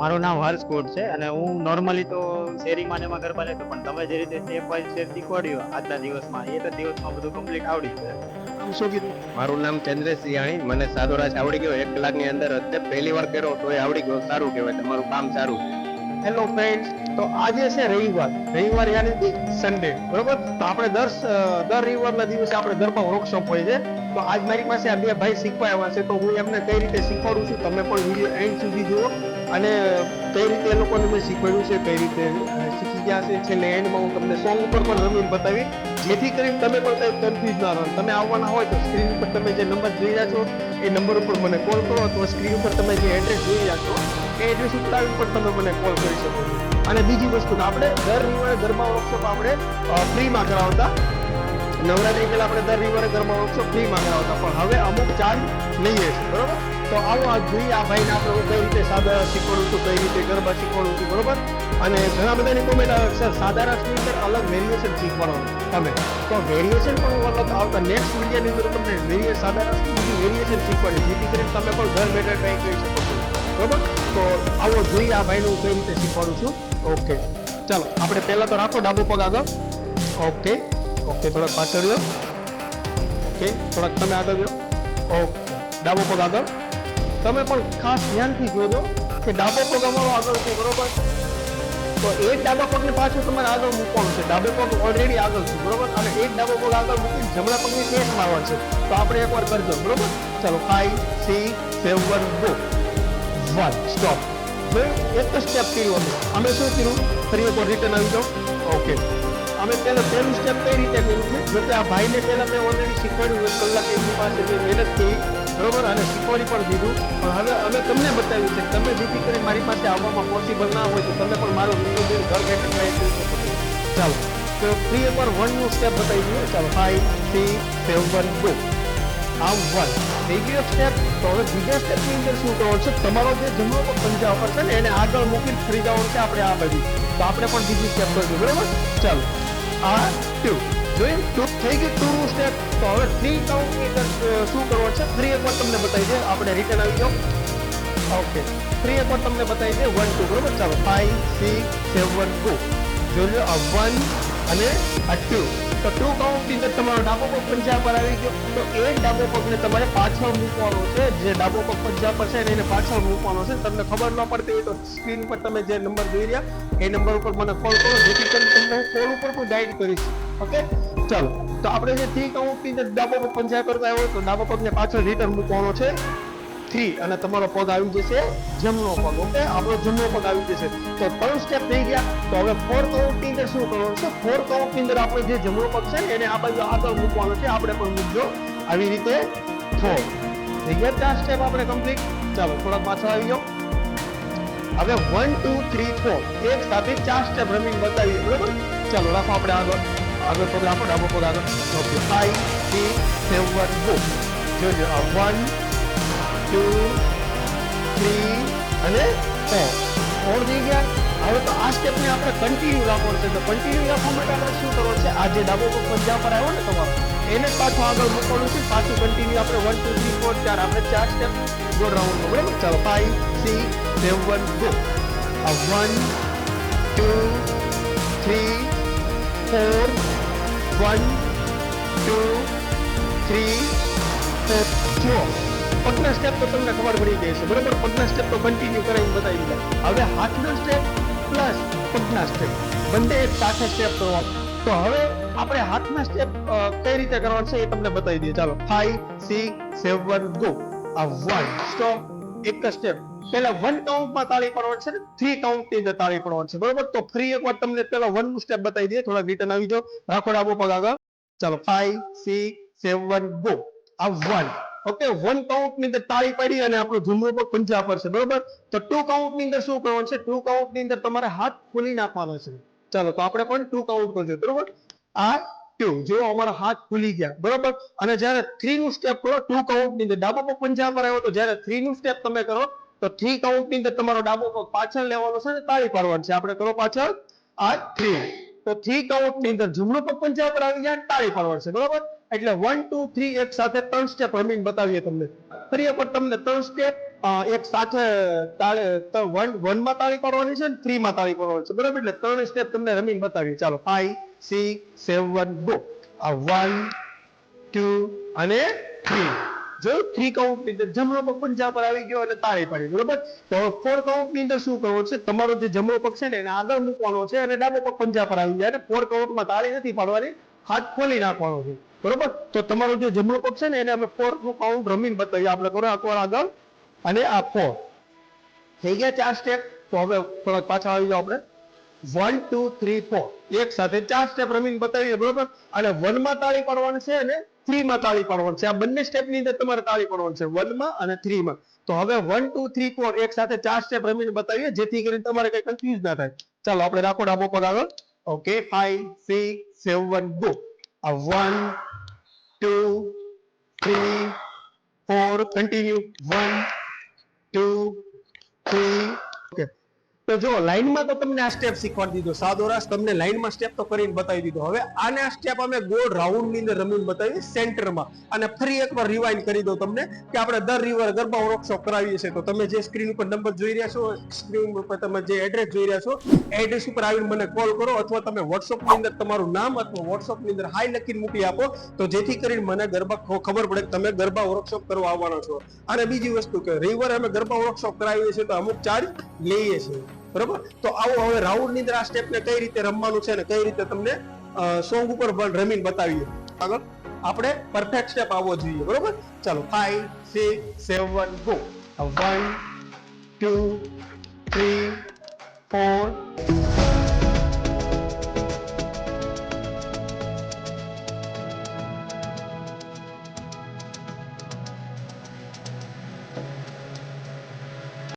મારું નામ હર્ષ કોટ છે અને હું નોર્મલી તો શેરીમાં એમાં ગરબા લેતો પણ તમે જે રીતે સ્ટેપ બાય સ્ટેપ શીખવાડ્યું આજના દિવસમાં એ તો દિવસમાં બધું કમ્પ્લીટ આવડી છે આમ શું કીધું? મારું નામ ચંદ્રેશ સિયાણી મને સાદો રાજ આવડી ગયો એક કલાકની અંદર અત્યારે પહેલી વાર કર્યો તો એ આવડી ગયો સારું કહેવાય તમારું કામ સારું હેલો ફ્રેન્ડ્સ તો આજે છે રવિવાર રવિવાર યાની કે સન્ડે બરોબર? તો આપણે દર દર રવિવારના દિવસે આપણે ગરબા વર્કશોપ હોય છે. તો આજ મારી પાસે આ બે ભાઈ શીખવા આવ્યા છે તો હું એમને કઈ રીતે શીખવાડું છું તમે પણ વીડિયો એન્ડ સુધી જુઓ. અને કઈ રીતે લોકોને મેં શીખવાડ્યું છે, કઈ રીતે શીખી ગયા છે, છેલ્લે એન્ડમાં હું તમને સોંગ ઉપર પણ રમીને બતાવી જેથી કરીને તમે પણ કંઈ કન્ફ્યુઝ ના રહો. તમે આવવાના હોય તો સ્ક્રીન ઉપર તમે જે નંબર જોઈ રહ્યા છો, એ નંબર ઉપર મને કોલ કરો અથવા સ્ક્રીન ઉપર તમે જે એડ્રેસ જોઈ રહ્યા છો, એ એડ્રેસ ઉપર પણ તમે મને કોલ કરી શકો અને બીજી વસ્તુ, આપણે દર રવિવારે ગરબા વર્કશોપ આપણે ફ્રીમાં કરાવતા નવરાત્રી પહેલા આપણે દર રવિવારે ગરબા વર્કશોપ ફ્રીમાં હતા, પણ હવે અમુક ચાર્જ લઈએ છીએ, બરોબર? તો આવો આ જોઈએ આ ભાઈને આપણે હું કઈ રીતે સાદા શીખવાડું છું, કઈ રીતે ગરબા શીખવાડું છું, બરોબર? અને ઘણા બધાની કોમેન્ટ આવે સર, સાદા રાસની અંદર અલગ વેરિએશન શીખવાડવાનું તમે. તો વેરિએશન પણ અલગ આવતા નેક્સ્ટ વિડીયોની અંદર તમને વેરિય સાદા રાસની વેરિએશન શીખવાડી જેથી કરીને તમે પણ ઘર બેઠા ટ્રાય કરી શકો છો, બરોબર? તો આવો જોઈએ આ ભાઈને હું કઈ રીતે શીખવાડું છું. ઓકે ચાલો, આપણે પહેલાં તો રાખો ડાબો પગ આગળ. ઓકે ઓકે, થોડાક પાછળ રહ્યો ઓકે, થોડાક તમે આગળ રહ્યો ઓકે, ડાબો પગ આગળ. તમે પણ ખાસ ધ્યાનથી જોજો કે ડાબો પગ અમારો આગળ છે, બરોબર? તો એક ડાબા પગને પાછળ તમારે આગળ મૂકવાનું છે. ડાબો પગ ઓલરેડી આગળ છે, બરોબર? અને એક ડાબો પગ આગળ મૂકીને જમણા પગની ટેસ્ટ મારવા છે. તો આપણે એકવાર કરજો, બરોબર? ચાલો five six seven go one stop એક જ સ્ટેપ કર્યું અમે. અમે શું કર્યું? ફરી એકવાર રિટર્ન આવી જાઓ. ઓકે અમે પહેલાં પહેલું સ્ટેપ કઈ રીતે કર્યું છે? જો કે આ ભાઈને પહેલા મેં ઓલરેડી શીખવાડ્યું એક કલાક એમની પાસે જે મહેનત કરી, બરોબર? અને શીખવાડી પણ દીધું. પણ હવે અમે તમને બતાવ્યું છે તમે જેથી કરી મારી પાસે આવવામાં પોસિબલ ના હોય તો તમે પણ મારો વીડિયો જોઈને ઘર બેઠા ટ્રાય કરી ચાલો, તો થ્રી એકવાર વનનું સ્ટેપ બતાવી દઈએ. ચાલો ફાઈવ થ્રી સેવન ટુ આમ વન થઈ ગયો સ્ટેપ તો હવે બીજા સ્ટેપની અંદર શું કરવાનું છે? તમારો જે જમણો પગ પંજા ઉપર છે ને, એને આગળ મૂકીને ફરી જવાનું છે આપણે આ બાજુ. તો આપણે પણ બીજી સ્ટેપ કરીશું બરાબર? ચાલો. આ ટુ જોયું ટુ થઈ ગયું ટુ સ્ટેપ તો હવે થ્રી કાઉન્ટની અંદર શું કરવાનું છે થ્રી એકવાર તમને બતાવી દે. આપણે રિટર્ન આવી જાઓ ઓકે થ્રી એકવાર તમને બતાવી દે. વન ટુ બરોબર? ચાલો. ફાઈવ સિક્સ સેવન ટુ જોજો આ વન અને આ ટુ તો ટુ કાઉન્ટની અંદર તમારો ડાબો પગ પંજા પર આવી ગયો, તો એ ડાબો પગને તમારે પાછળ મૂકવાનો છે. જે ડાબો પગ પંજા પર છે એને પાછળ મૂકવાનો છે. તમને ખબર ન પડતી હોય તો સ્ક્રીન પર તમે જે નંબર જોઈ રહ્યા, એ નંબર ઉપર મને કોલ કરો, જેથી કરીને તમને કોલ ઉપર પણ ગાઈડ કરીશ. ઓકે ચાલો, તો આપણે જે થી કાઉન્ટની અંદર ડાબો પગ પંજા કરતા હોય તો ડાબો પગને પાછળ રિટર્ન મૂકવાનો છે. થ્રી અને તમારો પગ આવી જશે જમણો પગ ઓકે આપણો જમણો પગ આવી જશે. તો ત્રણ સ્ટેપ થઈ ગયા. તો હવે ફોર કાઉન્ટની અંદર શું કરવાનું છે? ફોર કાઉન્ટની અંદર આપણે જે જમણો પગ છે ને એને આ બાજુ આગળ મૂકવાનો છે. આપણે પણ મૂકજો. આવી રીતે ફોર થઈ ગયા ચાર સ્ટેપ આપણે કમ્પ્લીટ ચાલો, થોડાક પાછળ આવી જાઓ. હવે વન ટુ થ્રી ફોર એક સાથે ચાર સ્ટેપ રમીને બતાવીએ, બરોબર? ચાલો, રાખો આપણે આગળ. આગળ પગ રાખો, ડાબો પગ આગળ. Okay five three seven go જોજો વન ટુ થ્રી અને ફોર ફોર થઈ ગયા. હવે તો આ સ્ટેપને આપણે કન્ટિન્યુ રાખવાનું છે. તો કન્ટિન્યુ રાખવા માટે આપણે શું કરવાનું છે? આ જે ડાબો પગ પંજા પર આવ્યો ને તમારો, એને જ પાછું આગળ મૂકવાનું છે. પાછું કન્ટિન્યુ આપણે વન ટુ થ્રી ફોર ચાર, આપણે ચાર સ્ટેપ રાઉન્ડ બરાબર? ચાલો ફાઈવ સિક્સ સેવન ગો આ one two three four one two three four જુઓ. પગના સ્ટેપ તો તમને ખબર પડી ગઈ છે બરોબર? પગના સ્ટેપ તો કન્ટિન્યુ કરાવીને બતાવી દીધા. હવે હાથના સ્ટેપ પ્લસ પગના સ્ટેપ બંને એક સાથે સ્ટેપ કરવા. તો હવે આપણે હાથના સ્ટેપ કઈ રીતે કરવાના છે એ તમને બતાવી દઈએ. ચાલો. ફાઈવ સિક્સ સેવન ગો આ વન સ્ટોપ એક જ સ્ટેપ પહેલા વન કાઉન્ટમાં તાળી પડવાનું છે ને થ્રી કાઉન્ટની અંદર તાળી પડવાનું છે. બરોબર? તો ફ્રી એકવાર તમને પેલા વનનું સ્ટેપ બતાવી દઈએ. થોડા રિટર્ન આવી જાઓ. રાખો ડાબો પગ આગળ. ચાલો. ફાઈવ સિક્સ સેવન ગો આ વન ઓકે વન કાઉન્ટની અંદર તાળી પડી અને આપણું જમણો પગ પંજા પર છે, બરોબર? તો ટુ કાઉન્ટની અંદર શું કરવાનું છે? ટુ કાઉન્ટની અંદર તમારે હાથ ખોલી નાખવાનો છે. ચાલો, તો આપણે પણ ટુ કાઉન્ટ કરજો, બરોબર? આ ટુ જો અમારા હાથ ખુલી ગયા, બરોબર? અને જ્યારે થ્રી નું સ્ટેપ કરો ટુ કાઉન્ટની અંદર ડાબો પગ પંજા પર આવ્યો, તો જ્યારે થ્રી નું સ્ટેપ તમે કરો, તો થ્રી કાઉન્ટની અંદર તમારો ડાબો પગ પાછળ લેવાનો છે ને તાળી પાડવાનો છે. આપણે કરો પાછળ આ થ્રી તો થ્રી કાઉન્ટની અંદર જમણો પગ પંજા પર આવી ગયા તાળી પાડવાનો છે, બરોબર? એટલે વન ટુ થ્રી એક સાથે ત્રણ સ્ટેપ રમીને બતાવીએ તમને. ફરી પર તમને ત્રણ સ્ટેપ એક સાથે તાળી વન વન વનમાં તાળી પાડવાની છે ને થ્રી માં તાળી પાડવાની છે. બરાબર? એટલે ત્રણ સ્ટેપ તમને રમીને બતાવીએ. ચાલો. ફાઈવ સિક્સ સેવન ગો આ વન ટુ અને થ્રી જો થ્રી કાઉન્ટ અંદર જમણો પગ પંજા પર આવી ગયો એટલે તાળી પાડી. બરોબર? તો ફોર કાઉન્ટની અંદર શું કરવું છે? તમારો જે જમણો પગ છે ને એને આગળ મૂકવાનો છે અને ડાબો પગ પંજા પર આવી જાય. અને ફોર કાઉન્ટમાં તાળી નથી પાડવાની. હાથ ખોલી નાખવાનો છે. બરોબર? તો તમારો જે જમણો પગ છે ને, એને અમે નું કાઉન્ટ રમીને બતાવીએ. આપણે કરો કોણ આગળ અને આ ફોર થઈ ગયા ચાર સ્ટેપ તો હવે થોડાક પાછા આવી જાઓ આપણે. વન ટુ થ્રી ફોર એક સાથે ચાર સ્ટેપ રમીને બતાવીએ, બરોબર? અને વનમાં તાળી પાડવાની છે અને થ્રી માં તાળી પાડવાની છે. આ બંને સ્ટેપની અંદર તમારે તાળી પાડવાની છે. વનમાં અને થ્રી માં. તો હવે વન ટુ થ્રી ફોર એક સાથે ચાર સ્ટેપ રમીને બતાવીએ, જેથી કરીને તમારે કઈ કન્ફ્યુઝ ના થાય. ચાલો, આપણે રાખો ડાબો પગ આગળ. Okay five six seven go A one, two, three, four. Continue. One, two, three, તો જો લાઈનમાં તો તમને આ સ્ટેપ શીખવાડી દીધો, સાદો રાસ તમને લાઈનમાં સ્ટેપ તો કરીને બતાવી દીધો. હવે આને આ સ્ટેપ અમે ગોળ રાઉન્ડની અંદર રમીને બતાવી સેન્ટરમાં અને ફરી એકવાર રિવાઇન્ડ કરી દો તમને કે આપણે દર રિવર ગરબા વર્કશોપ કરાવીએ છીએ. તો તમે જે સ્ક્રીન ઉપર નંબર જોઈ રહ્યા છો સ્ક્રીન ઉપર તમે જે એડ્રેસ જોઈ રહ્યા છો એડ્રેસ ઉપર આવીને મને કોલ કરો અથવા તમે WhatsApp ની અંદર તમારું નામ અથવા WhatsApp ની અંદર હાઈ લખીને મૂકી આપો. તો જેથી કરીને મને ગરબા ખબર પડે કે તમે ગરબા વર્કશોપ કરવા આવવાના છો. અને બીજી વસ્તુ કે રવિવારે અમે ગરબા વર્કશોપ કરાવીએ છીએ તો અમુક ચાર્જ લઈએ છીએ. બરોબર? તો આવો હવે રાઉન્ડની અંદર આ સ્ટેપ ને કઈ રીતે રમવાનું છે ને કઈ રીતે તમને સોંગ ઉપર રમીને બતાવીએ. આગળ? આપણે પરફેક્ટ સ્ટેપ આવવો જોઈએ, બરોબર? ચાલો five six seven go one two three four